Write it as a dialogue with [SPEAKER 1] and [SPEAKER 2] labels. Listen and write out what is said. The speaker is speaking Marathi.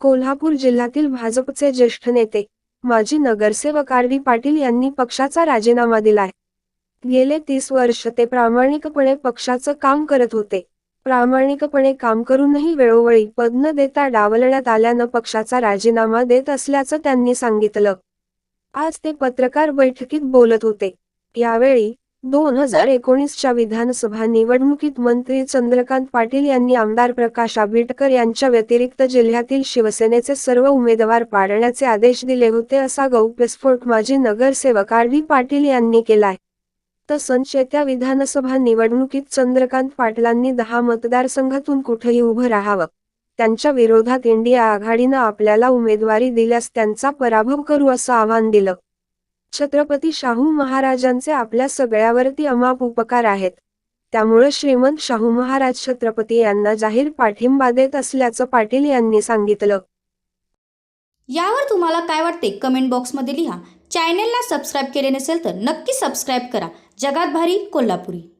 [SPEAKER 1] कोल्हापूर जिल्ह्यातील भाजपचे ज्येष्ठ नेते माजी नगरसेवक आर डी पाटील यांनी पक्षाचा राजीनामा दिलाय. गेले तीस वर्ष ते प्रामाणिकपणे पक्षाचं काम करत होते. प्रामाणिकपणे काम करूनही वेळोवेळी पद न देता डावलण्यात आल्यानं पक्षाचा राजीनामा देत असल्याचं त्यांनी सांगितलं. आज ते पत्रकार बैठकीत बोलत होते. यावेळी दोन हजार एकोणीसच्या विधानसभा निवडणुकीत मंत्री चंद्रकांत पाटील यांनी आमदार प्रकाश आंबेडकर यांच्या व्यतिरिक्त जिल्ह्यातील शिवसेनेचे सर्व उमेदवार पाडण्याचे आदेश दिले होते असा गौप्यस्फोट माजी नगरसेवक आर डी पाटील यांनी केलाय. तसंच येत्या विधानसभा निवडणुकीत चंद्रकांत पाटलांनी दहा मतदारसंघातून कुठेही उभं राहावं. त्यांच्या विरोधात इंडिया आघाडीनं आपल्याला उमेदवारी दिल्यास त्यांचा पराभव करू असं आव्हान दिलं. छत्रपती शाहू महाराजांचे आपल्या सगळ्यावरती अमाप उपकार आहेत. त्यामुळे श्रीमंत शाहू महाराज छत्रपती यांना जाहीर पाठिंबा देत असल्याचं पाटील यांनी सांगितलं.
[SPEAKER 2] यावर तुम्हाला काय वाटते कमेंट बॉक्समध्ये लिहा. चॅनेलला सबस्क्राईब केले नसेल तर नक्की सबस्क्राईब करा. जगात भारी कोल्हापुरी.